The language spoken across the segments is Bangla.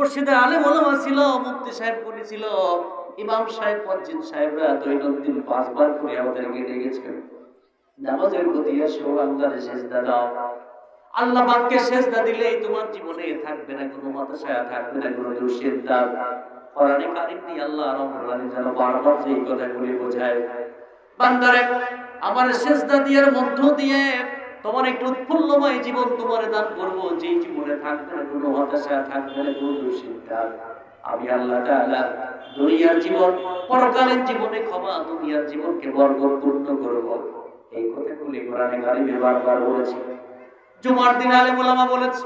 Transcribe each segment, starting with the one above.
মুর্শিদের আলেম ওলামা ছিল, মুফতি সাহেব বলেছিল ইমাম সাহেব, মসজিদ সাহেবরা দৈনন্দিন পাঁচবার করে আমাদেরকে ডেকেছেন নামাজের প্রতি এসো, আল্লাহর সেজদা দাও। আল্লাহ পাককে সেজদা দিলেই তোমার জীবনে থাকবে না কোনো হতাশা থাকবে না কোনো দুশ্চিন্তা কোরআনে কারিম দিয়ে আল্লাহ রাব্বুল আলামিন যেন বারবার এই কথাগুলি বোঝায়। বান্দারে, আমার সেজদা দিয়ার মধ্য দিয়ে তোমার একটু উৎফুল্লময় জীবন তোমার দান করব যে জীবনে থাকবে না, কোনো হতাশা থাকবে না, কোনো দুশ্চিন্তা। আমি আল্লাহ তাআলা দুনিয়ার জীবন পরকালীন জীবনে ক্ষমা, দুনিয়ার জীবনকে বরকতপূর্ণ করব। এই কথাগুলি কোরআনে কারিমে বারবার বলেছে। জুমার দিন আলেম ওলামা বলেছে,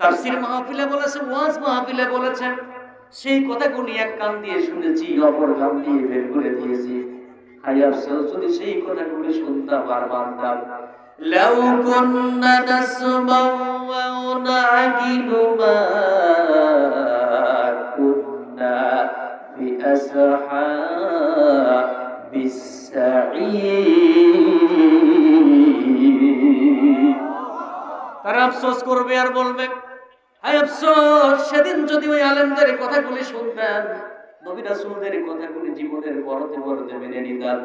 তাফসীর মাহফিলে বলেছে, ওয়াজ মাহফিলে বলেছে। সেই কথাগুলি এক কান দিয়ে শুনেছি, অপর কান দিয়ে বের করে দিয়েছি। হাই আফসোস, যদি সেই কথাগুলি শুনতাম আর মানতাম لو كنا نسمع أو نعقل ما كنا في أصحاب السعير তারা আফসোস করবে আর বলবে হায় আফসোস সেদিন যদি ওই আলেমদের কথাগুলি শুনতেন নবী রাসূলদের কথাগুলি জীবনের বড়তে বড়তে মেনে নিতাম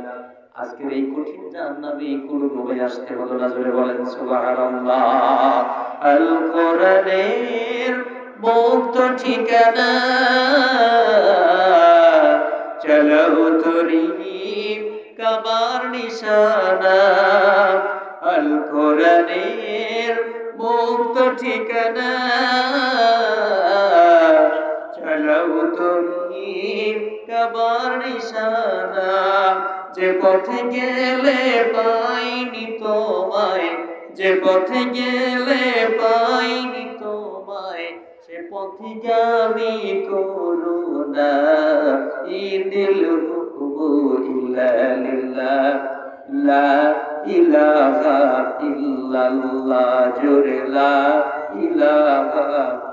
আজকের এই কঠিন জাহান্নামে কোনো ডুবে আসতে হলো না জোরে বলেন, সুবহানাল্লাহ। আল কোরআনের মুক্ত ঠিকানা চলো তরি কাবার নিশানা। আল কোরআনের মুক্ত ঠিকানা চলো তুমি কাবার নিশানা, যে পথে গেলে পাইনি তোমায়, যে পথে গেলে পাইনি তোমায়, সে পথে গামি করুণা, ইদিল হুকমু ইল্লা লিল্লাহ, লা ইলাহা ইল্লাল্লাহ, জোরে লা ইলাহা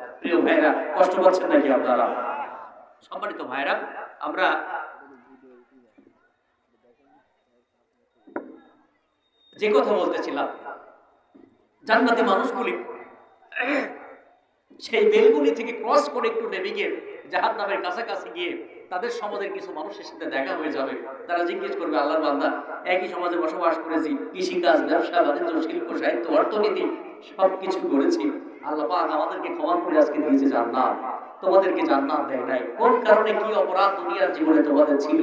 প্রিয় ভাইরা, কষ্ট নাকি আপনারা? সম্মানিত ভাইরা, আমরা যে কথা বলতেছিলাম, জান্নাতি মানুষগুলি সেই বেলগুলি থেকে ক্রস করে একটু নেমে গিয়ে জাহান নামের কাছাকাছি গিয়ে তাদের সমাজের কিছু মানুষের সাথে দেখা হয়ে যাবে। তারা জিজ্ঞেস করবে, আল্লাহর বান্দা, একই সমাজে বসবাস করেছি, কৃষিকাজ, ব্যবসা, বাণিজ্য, শিল্প, সাহিত্য, অর্থনীতি সব কিছু করেছি। আল্লাহ পাক আমাদেরকে ক্ষমা করে আজকে দিয়েছে জান্নাত। তোমাদেরকে জান্নাত দেয় নাই। কোন কারণে কি অপরাধ দুনিয়ার জীবনে তোমাদের ছিল?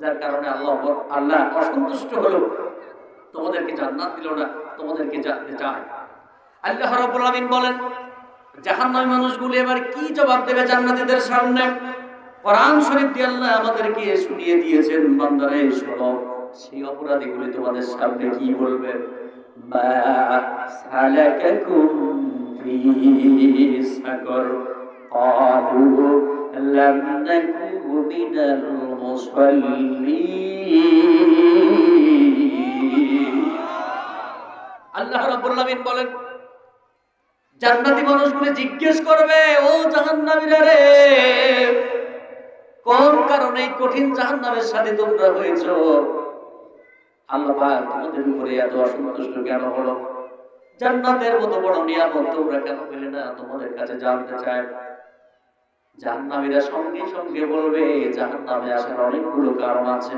যার কারণে আল্লাহ আল্লাহ অসন্তুষ্ট হলো। তোমাদেরকে জান্নাত দিল না, তোমাদেরকে জানতে চায়। আল্লাহ রাব্বুল আলামিন বলেন, জাহান্নামী মানুষগুলো এবার কি জবাব দেবে জান্নাতীদের সামনে? কোরআন শরীফ দিয়ে আল্লাহ আমাদেরকে শুনিয়ে দিয়েছেন, বান্দারে শোনো, সেই অপরাধীগুলি তোমাদের সামনে কি বলবে? আল্লাহ রাব্বুল বলেন, জান্নাতি মানুষগুলি জিজ্ঞেস করবে, ও জাহান্নামীরা রে কোন কারণে কঠিন জাহান্নামের সাথে তোমরা হয়েছো? আল্লাহ তোমাদের উপরে এত অসন্তুষ্ট কেন হলো? জান্নাতের মতো বড় নিয়ামত তোমরা কেন পেলে না? তোমাদের কাছে জানতে চায়। জাহান্নামীরা সঙ্গে সঙ্গে বলবে, জাহান্নামে আসার অনেকগুলো কারণ আছে।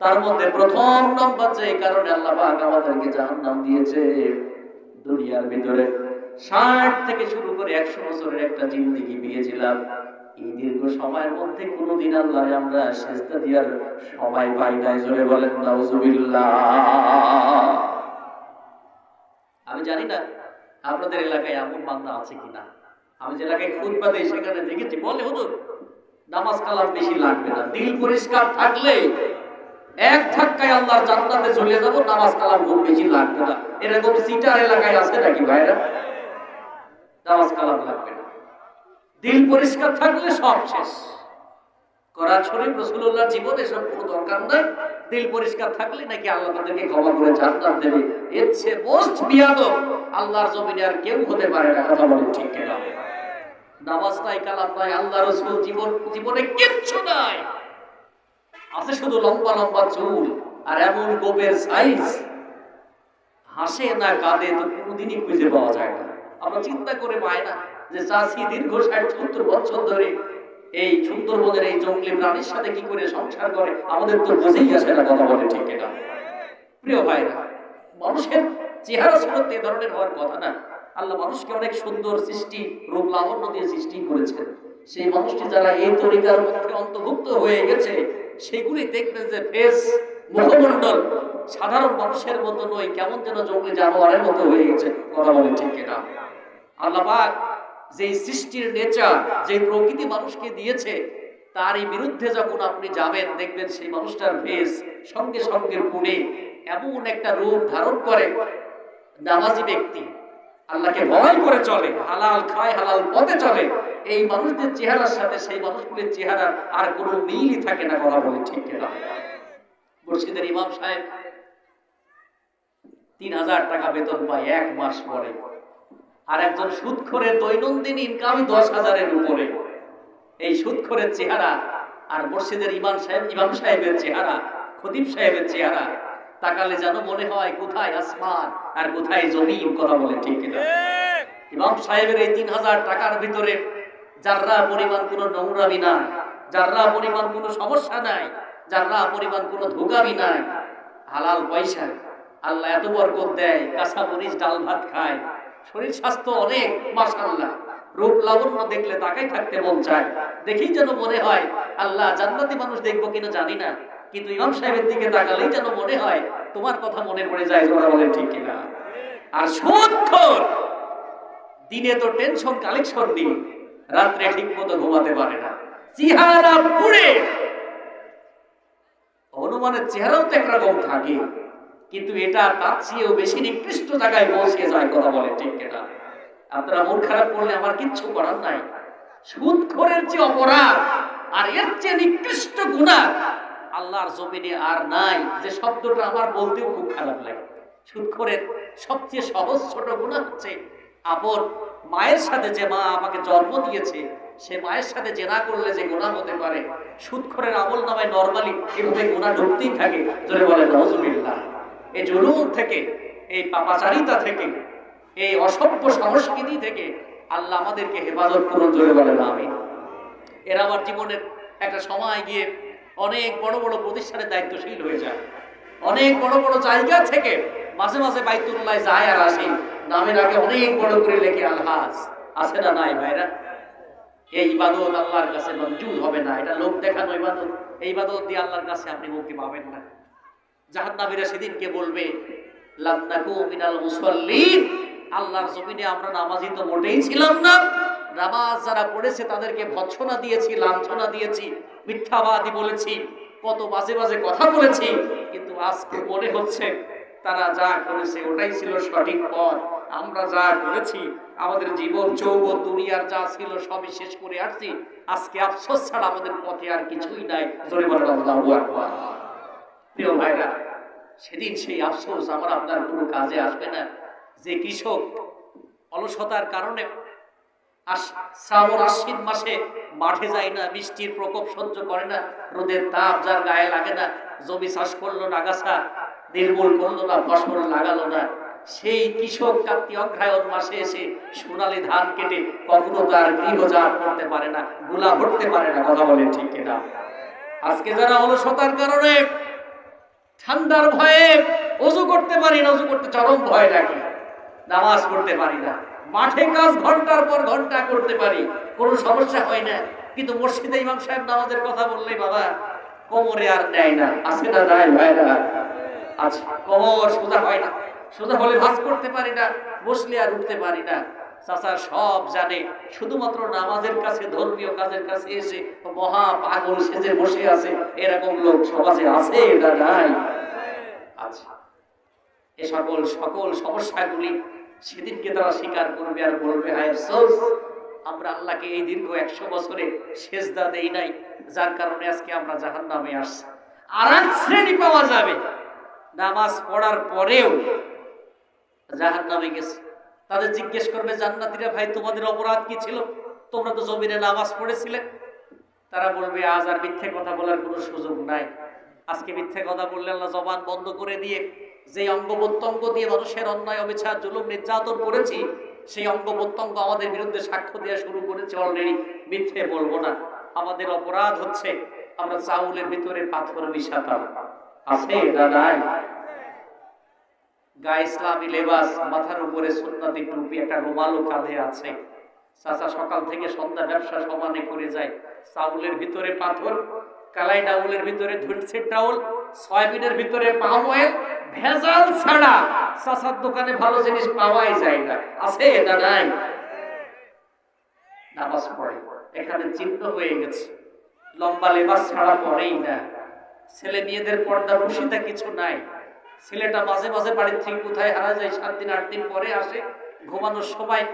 তার মধ্যে প্রথম নম্বর যে কারণে আল্লাহ আমাদেরকে জাহান্নাম দিয়েছে, দুনিয়ার ভিতরে ষাট থেকে শুরু করে একশো বছরের একটা জিন্দিগি পেয়েছিলাম। এই দীর্ঘ সময়ের মধ্যে আল্লাহ আমরা দিয়ার সময় পাই নাই। জোরে বলেন আমি জানি না আপনাদের এলাকায় এমন বান্দা আছে কিনা। আমি যে এলাকায় সেখানে দেখেছি। বলে, হুজুর, নামাজ কালাম বেশি লাগবে না। দিল পরিষ্কার থাকলে এক ধাক্কায় আল্লাহর জান্নাতে চলে যাব, নামাজ কালাম খুব বেশি লাগবে না। এরকম সিটার এলাকায় আছে নাকি ভাইরা? নামাজ কালাম লাগবে না। দিল পরিষ্কার থাকলে সব শেষ। করার শরীফ রসুল্লাহ জীবনে সব কোনো দরকার নাই। দিল পরিষ্কার থাকলে নাকি আল্লাহ তাদেরকে ক্ষমা করে জান্নাত দেবে। এর চেয়ে মোস্ট বিয়াদব আল্লাহর জমিনে আর কেউ হতে পারে না, কথা বলে ঠিক কিনা? নামাজ নাই, কালাম নাই, আল্লাহ রসুল জীবন, জীবনে কিচ্ছু নাই। আছে শুধু লম্বা লম্বা চুল আর এমন গোপের সাইজ হাসে না কাঁদে তো কোনোদিনই খুঁজে পাওয়া যায় না। আমরা চিন্তা করে পাই না। যে চাষি দীর্ঘ ষাট সত্তর বছর ধরে এই সুন্দরবনের এই জঙ্গলি প্রাণীর সাথে কি করে সংসার করে, আমাদের তো বুঝেই আসে না কথা বলে ঠিক কিনা। প্রিয় ভাইরা, মানুষের চেহারা সুরত এ ধরনের হওয়ার কথা না। আল্লাহ মানুষকে অনেক সুন্দর সৃষ্টি, রূপ লাবণ্য দিয়ে সৃষ্টি করেছেন। সেই মানুষটি যারা এই তরিকার মধ্যে অন্তর্ভুক্ত হয়ে গেছে সেগুলি দেখবেন যে ফেস, মুখমণ্ডল সাধারণ মানুষের মতো নয়, কেমন যেন জঙ্গলি জানোয়ারের মতো হয়ে গেছে, কথা বলে ঠিক কিনা। আল্লাহ পাক যে সৃষ্টির নেচার যে প্রকৃতি মানুষকে দিয়েছে, তারই বিরুদ্ধে যখন আপনি যাবেন, দেখবেন সেই মানুষটার ফেস সঙ্গে সঙ্গে পুড়ে এমন একটা রূপ ধারণ করে। নামাজি ব্যক্তি, আল্লাহকে ভয় করে চলে, হালাল খায়, হালাল পথে চলে। এই মানুষদের চেহারার সাথে সেই মানুষগুলির চেহারা আর কোনো মিলই থাকে না কথা বলে ঠিক কিনা। মুর্শিদের ইমাম সাহেব, তিন হাজার টাকা বেতন পায় এক মাস পরে। আর একজন সুদখোরের দৈনন্দিন ইনকামই দশ হাজারের উপরে। এই সুদখোরের চেহারা আর মসজিদের ইমাম সাহেব ইমাম সাহেবের চেহারা, খতিব সাহেবের চেহারা, তাকালে যেন মনে হয় কোথায় আসমান আর কোথায় জমিন, কথা বলে ঠিক ইমাম সাহেবের এই তিন হাজার টাকার ভিতরে যাররা পরিমাণ কোনো নোংরামি নাই, যাররা পরিমাণ কোনো সমস্যা নাই, যাররা পরিমাণ কোনো ধোকামি নাই, হালাল পয়সা, আল্লাহ এত বরকত দেয়, কাঁচা মরিচ, ডাল ভাত খায় শরীর স্বাস্থ্য অনেক, মাশাআল্লাহ। রূপ লাবণ্য দেখলে তাকাই থাকতে মন চায়। দেখেই যেন মনে হয়, আল্লাহ জান্নাতি মানুষ দেখব কিনা জানি না। কিন্তু ইমাম সাহেবের দিকে তাকালেই যেন মনে হয়, তোমার কথা মনে পড়ে যায় তোমরা বলে ঠিক কিনা। আর সুদখোর দিনে তো টেনশন কালেকশন নিয়ে রাত্রে ঠিক মতো ঘুমাতে পারে না। চেহারা পুড়ে! হনুমানের চেহারাও তো একরকম থাকে। কিন্তু এটা তার চেয়েও বেশি নিকৃষ্ট জায়গায় পৌঁছে যায় কথা বলে, ঠিক কিনা আপনারা মন খারাপ করলে আমার কিচ্ছু করার নাই। সুদখোরের যে অপরাধ আর এর চেয়ে নিকৃষ্ট গুণা আল্লাহর জমিনে আর নাই, যে শব্দটা আমার বলতেও খুব খারাপ লাগে। সুদখোরের সবচেয়ে সহজ ছোট গুণা হচ্ছে, আপন মায়ের সাথে যে মা আমাকে জন্ম দিয়েছে, সে মায়ের সাথে জেনা করলে যে গুণা হতে পারে, সুদখোরের আমল নামায় নর্মালি এভাবে গোনা ঢুকতেই থাকে। জোরে বলে নজরুল্লাহ এই জুলুম থেকে, এই পাপাচারিতা থেকে, এই অসভ্য সংস্কৃতি থেকে আল্লাহ আমাদেরকে হেফাজত করুন জোরে বলেন আমি এরা আমার জীবনের একটা সময় গিয়ে অনেক বড় বড় প্রতিষ্ঠানের দায়িত্বশীল হয়ে যায়। অনেক বড় বড় জায়গা থেকে মাঝে মাঝে বাইতুল্লাহ যায় আর আসে। নামের আগে অনেক বড় করে লেখে, আলহাজ। আছে না নাই ভাইরা? এই ইবাদত আল্লাহর কাছে মঞ্জুর হবে না। এটা লোক দেখানো ইবাদত। এই ইবাদত দিয়ে আল্লাহর কাছে আপনি মুক্তি পাবেন না। জাহান্নামীরা সেদিনকে বলবে লান্নাকু মিনাল আল্লাহর জমিনে আমরা নামাজি তো মোটেই ছিলাম না। নামাজ যারা পড়েছে তাদেরকে ভৎসনা দিয়েছি, লাঞ্ছনা দিয়েছি, মিথ্যাবাদী বলেছি, কত বাজে বাজে কথা বলেছি। কিন্তু আজকে মনে হচ্ছে তারা যা করেছে ওটাই ছিল সঠিক পথ। আমরা যা করেছি, আমাদের জীবন চৌব দুনিয়ার যা ছিল সবই শেষ করে আসছি। আজকে আফসোস ছাড়া আমাদের পথে আর কিছুই নাই। জোরে বলেন প্রিয় ভাইরা সেদিন সেই আফসোস আমার আপনার কোনো কাজে আসবে না। যে কৃষক অলসতার কারণে শ্রাবণ আশ্বিন মাসে মাঠে যায় না, বৃষ্টির প্রকোপ সহ্য করে না, রোদের তাপ যার গায়ে লাগে না, জমি চাষ করল না আগাছা নির্মূল করল না, ফসল লাগালো না। সেই কৃষক কার্তিক অগ্রায়ণ মাসে এসে সোনালি ধান কেটে কখনো তার গৃহজাত করতে পারে না, গুলা ভরতে পারে না, কথা বলে ঠিক কিনা? আজকে যারা অলসতার কারণে ঠান্ডার ভয়ে অজু করতে পারি না, অজু করতে চরম ভয় লাগে। নামাজ পড়তে পারি না। মাঠে কাজ ঘণ্টার পর ঘণ্টা করতে পারি, কোনো সমস্যা হয় না। কিন্তু মসজিদে ইমাম সাহেব নামাজের কথা বললে বাবা, কোমরে আর নেয় না। আছে না নাই ভাইরা? আচ্ছা কোমর সোজা হয় না। সোজা হলে ভাজ করতে পারি না, বসলে আর উঠতে পারি না। চাচা সব জানে। শুধুমাত্র নামাজের কাছে, ধর্মীয় কাজের কাছে এসে মহা পাগল সেজে বসে আছে। এরকম লোক সমাজে আছে এটা নাই? আচ্ছা এ সকল সকল সমস্যাগুলি সেদিনকে তারা স্বীকার করবে আর বলবে আমরা আল্লাহকে এই দীর্ঘ একশো বছরে সেজদা দেই নাই, যার কারণে আজকে আমরা জাহান নামে আসছি। আর এক শ্রেণি পাওয়া যাবে। নামাজ পড়ার পরেও জাহান নামে গেছে। তাদের জিজ্ঞেস করবে, জান্নাতীরা ভাই, তোমাদের অপরাধ কি ছিল? তোমরা তো জমিনে নামাজ পড়েছিলে। তারা বলবে, আজ আর মিথ্যে কথা বলার কোনো সুযোগ নাই। আজকে মিথ্যে কথা বললে আল্লাহ জবান বন্ধ করে দিয়ে যে অঙ্গ প্রত্যঙ্গ দিয়ে মানুষের অন্যায়, অবিচার, জুলুম, নির্যাতন করেছি, সেই অঙ্গ প্রত্যঙ্গ আমাদের বিরুদ্ধে সাক্ষ্য দেওয়া শুরু করেছে অলরেডি মিথ্যে বলব না। আমাদের অপরাধ হচ্ছে, আমরা চাউলের ভিতরে পাথর মিশাতাম আছে না নাই? গায়ে ইসলামী লেবাস, মাথার উপরে সুন্নাতি টুপি, একটা রুমালও কাঁধে আছে। চাচা সকাল থেকে সন্ধ্যা ব্যবসা সমানে করে যায়। চাউলের ভিতরে পাথর, কালাই ডাউলের ভিতরে ধুনসির ডাউল সয়াবিনের ভিতরে পাম ভেজাল ছাড়া চাচার দোকানে ভালো জিনিস পাওয়াই যায় না। আছে না নাই? নামাজ পড়ে। এখানে চিহ্ন হয়ে গেছে। লম্বা লেবাস ছাড়া পড়েই না। ছেলে মেয়েদের পর্দা বসিতা কিছু নাই। ছেলেটা মাঝে মাঝে বাড়ির থেকে কোথায় হারা যায়, সাত দিন, আট দিন পরে আসে, ঘুমানোর সময়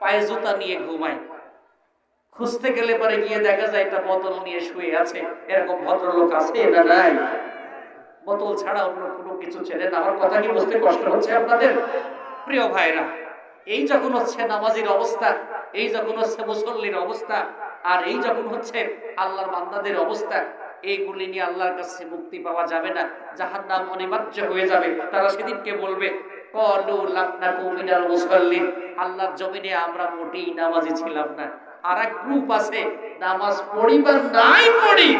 পায়ে জুতা নিয়ে ঘুমায়। খুঁজতে গেলে পরে গিয়ে দেখা যায় এটা বোতল নিয়ে শুয়ে আছে। এরকম ভদ্রলোক আছে না নাই? বোতল ছাড়া অন্য কোনো কিছু ছেলে না। আমার কথা কি বুঝতে কষ্ট হচ্ছে আপনাদের? প্রিয় ভাইরা, এই যখন হচ্ছে নামাজির অবস্থা, এই যখন হচ্ছে মুসল্লির অবস্থা, আর এই যখন হচ্ছে আল্লাহর বান্দাদের অবস্থা এইগুলি নিয়ে আল্লাহর কাছে মুক্তি পাওয়া যাবে না যাহার নাম অনিবার্য হয়ে যাবে। তারা সেদিনকে বলবে? আল্লাহর জমিনে আমরা মোটেই নামাজি ছিলাম না। আর এক গ্রুপ আছে, নামাজ পড়িবার নাই পড়ি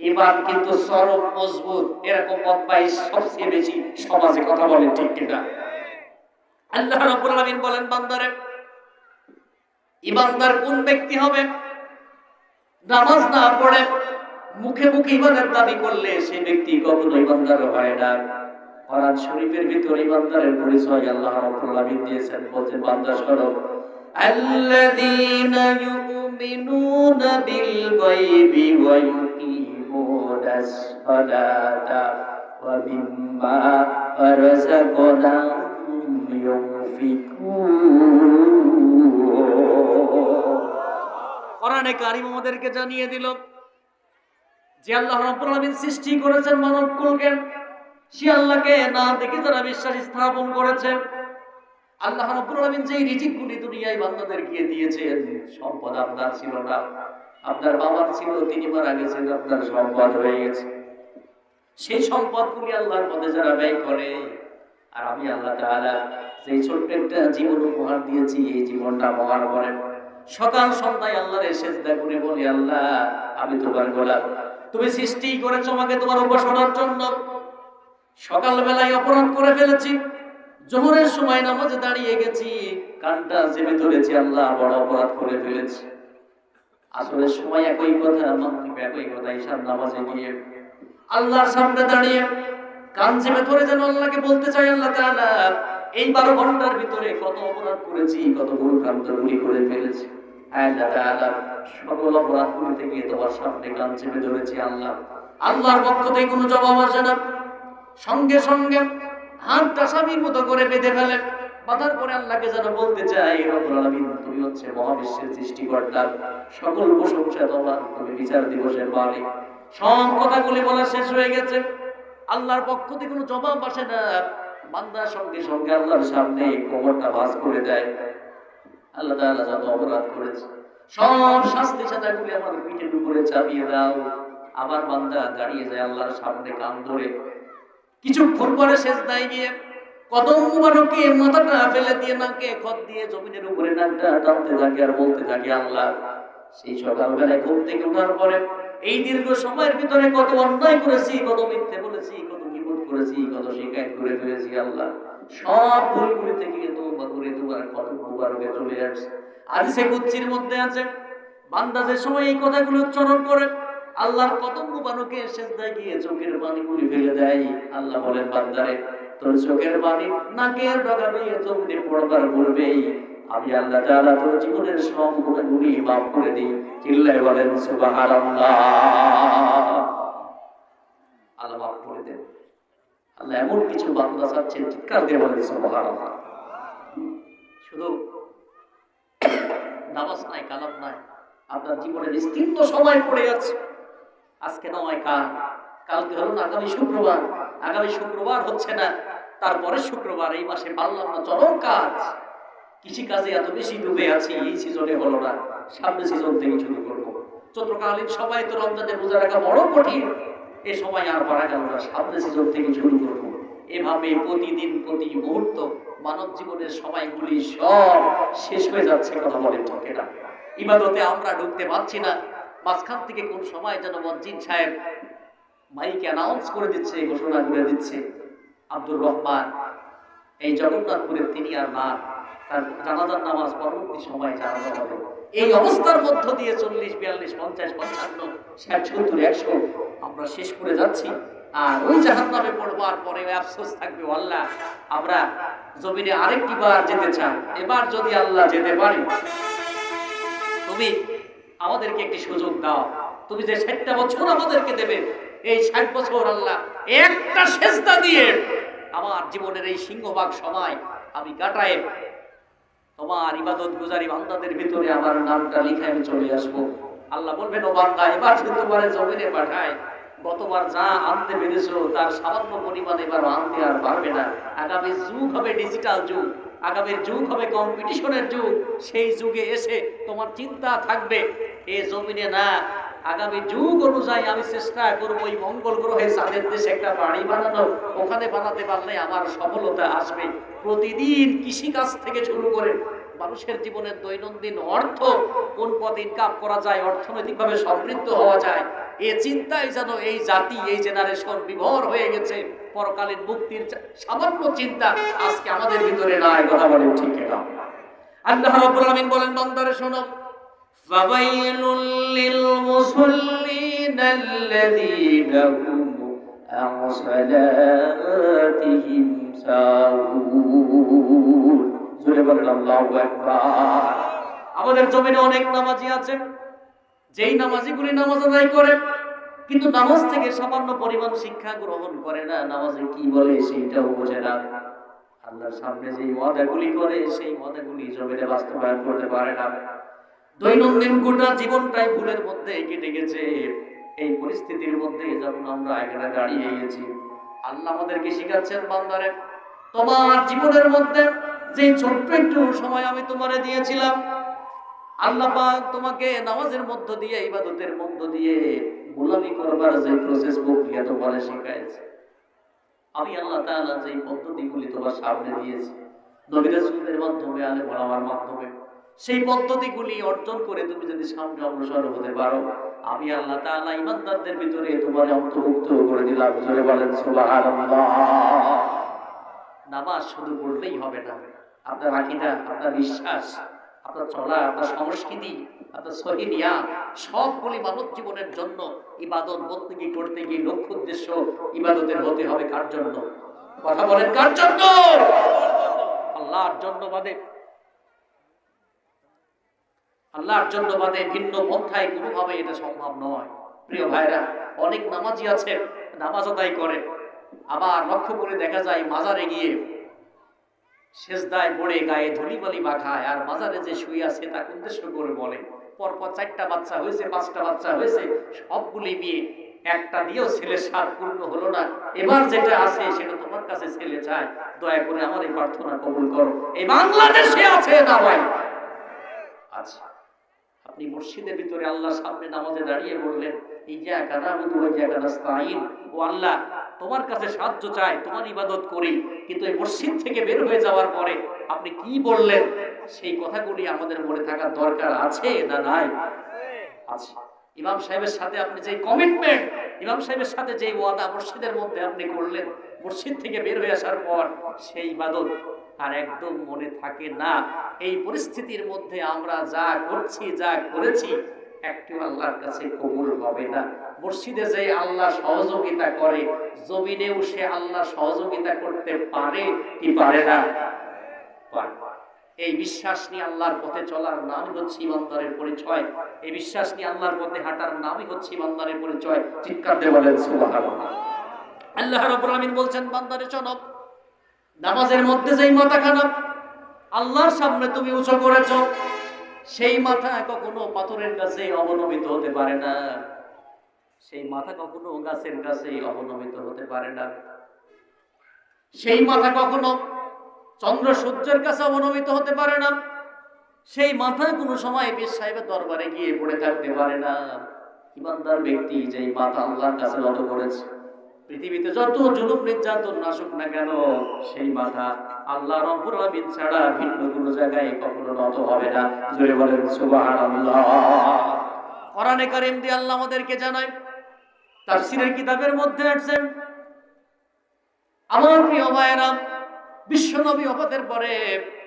ইমান কিন্তু চরম মজবুত, এরকম বদমাই সবচেয়ে বেশি সমাজে কথা বলেন ঠিক কিনা? আল্লাহ রাব্বুল বলেন, বান্দারে, ইমানদার কোন ব্যক্তি হবে? নামাজ না পড়ে মুখে মুখে ইমানের দাবি করলে সেই ব্যক্তি কখনো ইমানদার হয় না। কোরআন শরীফের ভিতরে ইমানদারের পরিচয় আল্লাহ রাব্বুল আলামিন দিয়েছেন, বলছেন, বান্দা সরো الذين কোরআনে কারিম আমাদেরকে জানিয়ে দিল যে আল্লাহ রাব্বুল আলামিন সৃষ্টি করেছেন মানব কুলকে। সে আল্লাহকে না দেখে তারা বিশ্বাস স্থাপন করেছেন আল্লাহ রাব্বুল আলামিন যেই রিজিকগুলি দুনিয়ায় বান্দাদেরকে দিয়েছেন, সম্পদ আপনার ছিল না। আপনার বাবার ছিল, তিনি মারা গেছেন, আপনার সম্পদ হয়ে গেছে। সেই সম্পদগুলি আল্লাহর পথে যারা ব্যয় করে, আর আমি আল্লাহ তাআলা যেই ছোট্ট একটা জীবন উপহার দিয়েছি, এই জীবনটা মহান করে। সকাল সন্ধ্যায় আল্লাহর সেজদা করে বলি, আল্লাহ, আমি তোমার গোলাম। তুমি সৃষ্টি করেছ আমাকে তোমার উপাসনার জন্য। সকাল বেলায় অপরাধ করে ফেলেছি। জোহরের সময় নামাজে দাঁড়িয়ে গেছি। কানটা চেপে ধরেছি, আল্লাহ, বড় অপরাধ করে ফেলেছি। আসলে সময় একই কথা, মাগরিব একই কথা, ঈশার নামাজে গিয়ে আল্লাহর সামনে দাঁড়িয়ে কান চেপে ধরে যেন আল্লাহকে বলতে চাই আল্লাহ তাআলা এই বারো ঘণ্টার ভিতরে কত অপরাধ করেছি, কত ভুল কান্তগুলি করে ফেলেছি। সকল অপরাধগুলি থেকে তোমার সামনে কান চেপে ধরেছি আল্লাহ। আল্লাহর পক্ষ থেকে কোনো জবাব আসে না। সঙ্গে সঙ্গে হাতটা স্বামীর মতো করে বেঁধে ফেলে। বাঁধার পরে আল্লাহকে যেন বলতে চাই, রব্বুল আলামিন, তুমি হচ্ছে মহাবিশ্বের সৃষ্টিকর্তা। সকল প্রশংসা তোমার তুমি বিচার দিবসের মালিক। সব কথাগুলি বলা শেষ হয়ে গেছে। আল্লাহর পক্ষ থেকে কোনো জবাব আসে না। বান্দার সঙ্গে সঙ্গে আল্লাহর সামনে কোমরটা ভাঁজ করে দেয়। আল্লাহ তাআলা যত অপরাধ করেছে, সব শাস্তি সাজাগুলি আমার পিঠের উপরে চাপিয়ে দাও। আমার বান্দা দাঁড়িয়ে যায় আল্লাহর সামনে কান ধরে। কিছুক্ষণ পরে শেষ দায় গিয়ে কদম মাথাটা ফেলে দিয়ে নাকে খত দিয়ে জমিনের উপরে নাকটা টানতে থাকে আর বলতে থাকে, আল্লাহ, সেই সকালবেলায় ঘুম থেকে ওঠার পরে এই দীর্ঘ সময়ের ভিতরে কত অন্যায় করেছি, কত মিথ্যে বলেছি, কত করেছি, কত শিকায়ত করে ফেলেছি আল্লাহ। সব ভুলগুলি থেকে তৌবা করে তোমার কত মুবারকে চলে আসছে। হাদিসে কুচ্ছির মধ্যে আছে। বান্দা যে সময় এই কথাগুলো উচ্চারণ করে, আল্লাহর কত মুবারকে সেজদায় গিয়ে চোখের পানিগুলি ফেলে দেয়। আল্লাহ বলেন, বান্দারে, তোর চোখের পানি নাকের ডগা দিয়ে চোখে পড়বার করবেই আমি আল্লাহ তাআলা তোর জীবনের সব গুণাগুলি মাফ করে দিই। চিল্লায় বলেন, সুবহানাল্লাহ। আল্লাহ মাফ করে দেন। আল্লাহ এমন কিছু বান্দা চাচ্ছেন, চিৎকার দিয়ে সুবহানাল্লাহ। শুধু নামাজ নাই, কালাম নাই, আপনার সময় পড়ে যাচ্ছে। আজকে নয় কাল, কালকে আগামী শুক্রবার। আগামী শুক্রবার হচ্ছে না, তারপরে শুক্রবার, এই মাসে পারলাম না, চরম কাজ। কৃষি কাজে এত বেশি ডুবে আছি, এই সিজনে হলো না, সামনে সিজন থেকে শুরু করব। চন্দ্রকালীন সবাই তো রমজানের রোজা রাখা বড় কঠিন। এ সময় আর পারা গেল না। সামনে সিজন থেকে শুরু করব। এভাবে প্রতিদিন, প্রতি মুহূর্ত মানব জীবনের সময়গুলি সব শেষ হয়ে যাচ্ছে কথা বলেন ঠিক ইবাদতে আমরা ঢুকতে পারছি না। মাঝখান থেকে কোন সময় যেন মসজিদ সাহেব মাইকে অ্যানাউন্স করে দিচ্ছে, ঘোষণা করে দিচ্ছে, আব্দুর রহমান, এই জগন্নাথপুরের তিনি আর না। তার জানাজার নামাজ পরবর্তী সময় জানানো হবে। এই অবস্থার মধ্য দিয়ে চল্লিশ, বিয়াল্লিশ, পঞ্চাশ, পঞ্চান্ন, ষাট, সত্তর, একশো, আমরা শেষ করে যাচ্ছি। আর ওই জাহান নামে পড়বার পরে আফসোস থাকবে আল্লাহ আমরা জমিনে আরেকটি বার যেতে চাই। এবার যদি আল্লাহ যেতে পারি, তুমি আমাদেরকে একটি সুযোগ দাও। তুমি যে ষাটটা বছর আমাদেরকে দেবে, এই ষাট বছর আল্লাহ, একটা সেজদা দিয়ে আমার জীবনের এই সিংহভাগ সময় আমি কাটাই তোমার ইবাদত গুজারি বান্দাদের ভিতরে আমার নামটা লিখে আমি চলে আসব। আল্লাহ বলবেন, ও বান্দা, এবার সে জমিনে পাঠায়, গতবার যা আনতে পেরেছ, তার সামান্য পরিমাণ এবার আনতে আর পারবে না। আগামী যুগ হবে ডিজিটাল যুগ, আগামী যুগ হবে কম্পিটিশনের যুগ। সেই যুগে এসে তোমার চিন্তা থাকবে, এ জমিনে না, আগামী যুগ অনুযায়ী আমি চেষ্টা করব ওই মঙ্গল গ্রহে চাঁদের দেশে একটা বাড়ি বানানো, ওখানে বানাতে পারলে আমার সফলতা আসবে। প্রতিদিন কৃষিকাজ থেকে শুরু করে মানুষের জীবনের দৈনন্দিন অর্থ কোন পথে ইনকাম করা যায় অর্থনৈতিকভাবে সমৃদ্ধ হওয়া যায় এ চিন্তায় যেন এই জাতি এই জেনারেশন বিভোর হয়ে গেছে পরকালীন মুক্তির চা- সামান্য চিন্তা আজকে আমাদের ভিতরে নাই কথা বলেন ঠিক না আল্লাহ রাব্বুল আলামিন বলেন বান্দারে শোনো فويل للمصلين الذين هم عن صلاتهم ساهون জোরে বলেন, আল্লাহু আকবার। আমাদের জমিনে অনেক নামাজি আছেন যেই নামাজিগুলি নামাজ আদায় করে, কিন্তু নামাজ থেকে সামান্য পরিমাণ শিক্ষা গ্রহণ করে না। নামাজে কি বলে সেইটাও বোঝে না। আল্লাহর সামনে ওয়াদাগুলি করে, সেই ওয়াদাগুলি জমিনে বাস্তবায়ন করতে পারে না। দৈনন্দিন গোটা জীবনটাই ভুলের মধ্যে কেটে গেছে। এই পরিস্থিতির মধ্যে যখন আমরা এখানে দাঁড়িয়ে গেছি, আল্লাহ আমাদেরকে শিখাচ্ছেন বান্দারে, তোমার জীবনের মধ্যে যে ছোট্ট একটু সময় আমি তোমারে দিয়েছিলাম, আল্লাহ পাক তোমাকে নামাজের মধ্য দিয়ে, ইবাদতের মধ্য দিয়ে গোলামি করবার যে প্রসেস প্রক্রিয়া তোমারে শিখাইছে। আমি আল্লাহ তাআলা যে পদ্ধতিগুলি তোমার সামনে দিয়েছি, নবী মাধ্যমে আলে বলার মাধ্যমে, সেই পদ্ধতিগুলি অর্জন করে তুমি যদি সামনে অগ্রসর হতে পারো, আমি আল্লাহ তাআলা ইমানদারদের ভিতরে তোমার অন্তর্ভুক্ত করে দিলাম। নামাজ শুধু পড়লেই হবে না। আপনার আকিদা, আপনার বিশ্বাস, আপনার চলা, আপনার সংস্কৃতি, আপনার সহিনিয়া সবগুলি মানব জীবনের জন্য ইবাদত গিয়ে, করতে গিয়ে লক্ষ্য উদ্দেশ্য ইবাদতের হতে হবে কার জন্য? কথা বলেন, কার জন্য? আল্লাহর জন্য বাদে আল্লাহর জন্য বাদে ভিন্ন পন্থায় কোনোভাবে এটা সম্ভব নয়। প্রিয় ভাইরা, অনেক নামাজি আছে, নামাজ আদায় করে। আবার লক্ষ্য করে দেখা যায়, মাজারে গিয়ে শেষদায় পড়ে গায়ে ধুলিবালি মাখায় আর মাজারে যে শুয়ে আছে তা উদ্দেশ্য করে বলে। পরপর চারটা বাচ্চা হয়েছে, পাঁচটা বাচ্চা হয়েছে, সবগুলি নিয়ে একটা দিয়েও ছেলের স্বাদ পূর্ণ হলো না। এবার যেটা আছে সেটা তোমার কাছে ছেলে চায়, দয়া করে আমার এই প্রার্থনা কবুল করো। এই বাংলাদেশে আছে না ভাই? আচ্ছা আপনি মসজিদের ভিতরে আল্লাহ সামনে নামাজে দাঁড়িয়ে বললেন এই যে একানা বুধু ওই যে ও আল্লাহ তোমার কাছে সাহায্য চাই, তোমার ইবাদত করি। কিন্তু এই মসজিদ থেকে বের হয়ে যাওয়ার পরে আপনি কি বললেন? সেই কথাগুলি আমাদের মনে থাকার দরকার আছে না নাই? আছে। ইমাম সাহেবের সাথে আপনি যে কমিটমেন্ট ইমাম সাহেবের সাথে যে ওয়াদা মসজিদের মধ্যে আপনি করলেন, মসজিদ থেকে বের হয়ে আসার পর সেই ইবাদত আর একদম মনে থাকে না। এই পরিস্থিতির মধ্যে আমরা যা করছি, যা করেছি একটু আল্লাহর কাছে কবুল হবে না। মসজিদে যে আল্লাহ সহযোগিতা করে, জমিনেও সে আল্লাহ সহযোগিতা করতে পারে কি পারে না? এই বিশ্বাস নিয়ে আল্লাহর পথে চলার নাম হচ্ছে ইমানদারের পরিচয়। এই বিশ্বাস নিয়ে আল্লাহর পথে হাঁটার নামই হচ্ছে ইমানদারের পরিচয়। চিৎকার দিয়ে বলেন, সুবহানাল্লাহ। আল্লাহ রাব্বুল আলামিন বলছেন, বান্দারে, চলো। নামাজের মধ্যে যেই মাথা খানা, আল্লাহর সামনে তুমি উঁচু করেছ। সেই মাথা কখনো পাথরের কাছে অবনমিত হতে পারে না। সেই মাথা কখনো গাছের কাছে অবনমিত হতে পারে না। সেই মাথা কখনো চন্দ্র সূর্যের কাছে অবনমিত হতে পারে না। সেই মাথা কোনো সময় পীর সাহেবের দরবারে গিয়ে পড়ে থাকতে পারে না। ইমানদার ব্যক্তি যেই মাথা আল্লাহর কাছে নত করেছে। পৃথিবীতে যত জুলুম, নির্যাতন আসুক না কেন, সেই মাথা আল্লাহ রব্বুল আলামিন ছাড়া ভিন্ন কোনো জায়গায় কখনো নত হবে না। জোরে বলেন, সুবহানাল্লাহ। কোরআনে কারীম দিয়ে আল্লাহ আমাদেরকে জানায়, তাফসীরের কিতাবের মধ্যে আমার প্রিয় পরে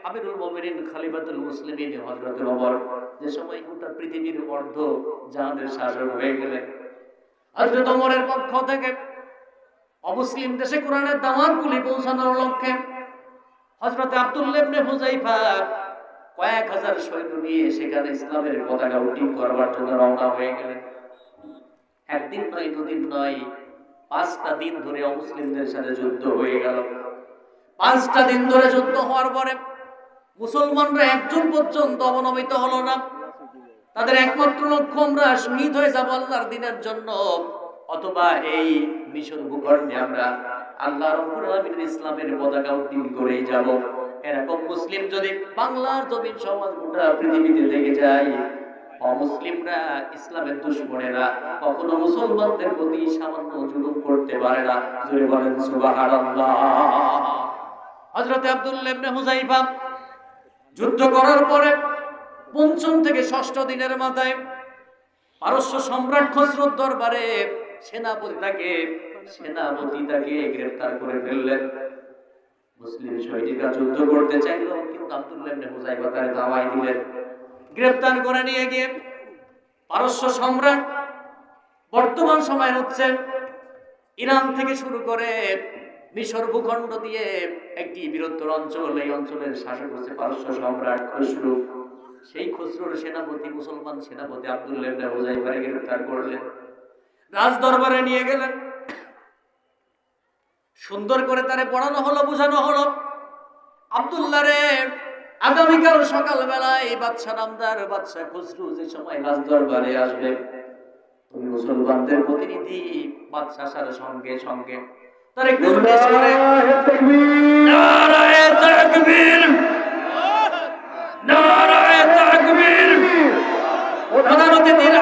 আমিরুল মুমিনিন খলিফাতুল মুসলিমিন হযরতুল ওমর যে সময় গোটা পৃথিবীর অর্ধ জাহানের শাসক হয়ে গেলেন, হযরত ওমরের পক্ষ থেকে অমুসলিম দেশে কোরআনের দাওয়াতগুলি পৌঁছানোর লক্ষ্যে হযরত আব্দুল্লাহ ইবনে হুযাইফা কয়েক হাজার সৈন্য নিয়ে সেখানে ইসলামের পতাকা উড্ডীন করবার জন্য রওনা হয়ে গেলেন। একদিন নয়, দুদিন নয়, পাঁচটা দিন ধরে অমুসলিমদের সাথে যুদ্ধ হয়ে গেল। পাঁচটা দিন ধরে যুদ্ধ হওয়ার পরে মুসলমানরা একজন পর্যন্ত অবনমিত হলো না। তাদের একমাত্র লক্ষ্য, আমরা শহীদ হয়ে যাব আল্লাহর দিনের জন্য। অথবা এই মিশন ভূখণ্ডে আমরা আল্লাহ রব্বুল আলামিনের ইসলামের পতাকা উড্ডীন করেই যাব। এরকম মুসলিম যদি বাংলার জমিন সমাজ গোটা পৃথিবীতে থেকে যায়, অমুসলিমরা ইসলামের দুশ্মনেরা, কখনো মুসলমানদের প্রতি সামান্য জুলুম করতে পারে না। জোরে বলেন, সুবহানাল্লাহ। হযরত আব্দুল্লাহ যুদ্ধ করার পরে পঞ্চম থেকে ষষ্ঠ দিনের মাথায় পারস্য সম্রাট খসরুর দরবারে সেনাপতি তাকে সেনাপতি তাকে গ্রেফতার করে ফেললেন। মুসলিম যুদ্ধ করতে চাইল, কিন্তু আব্দুল্লাহ ইবনে হুযাইফা তারে দাওয়াই দিলেন। গ্রেফতার করে নিয়ে গিয়ে পারস্য সম্রাট বর্তমান সময় হচ্ছে ইরান থেকে শুরু করে মিশর ভূখণ্ড দিয়ে একটি বৃহত্তর অঞ্চল। এই অঞ্চলের শাসক হচ্ছে পারস্য সম্রাট খসরু। সেই খসরুর সেনাপতি, মুসলমান সেনাপতি আব্দুল্লাহ হুযাইফাকে গ্রেফতার করলেন। রাজ দরবারে নিয়ে গেলেন। সুন্দর করে তারে পড়ানো হলো বোঝানো হলো। আব্দুল্লাহ রে আগামীকাল সকাল বেলায় বাদশা নামদার বাদশা খসরু যে সময় রাজ দরবারে আসবে তুমি মুসলমানদের প্রতিনিধি বাদশাহ সার সঙ্গে সঙ্গে তার একটু নির্দেশ করে নারায়ে তাকবীর। নারায়ে তাকবীর। প্রধান অতিথির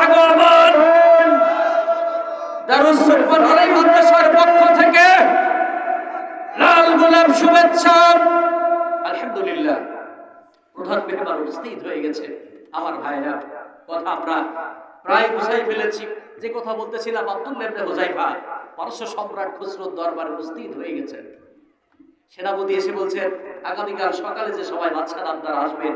গোলাপ শুভেচ্ছা। আলহামদুলিল্লাহ। প্রধান মেহমান উপস্থিত হয়ে গেছে। আমার ভাইরা, কথা আমরা প্রায় বুঝাই ফেলেছি। যে কথা বলতেছিলাম আব্দুল্লাহ ইবনে ভাই পারস্য সম্রাট খুসরোর দরবারে উপস্থিত হয়ে গেছেন। সেনাপতি এসে বলছেন, আগামীকাল সকালে যে সবাই বাচ্চা আপনারা আসবেন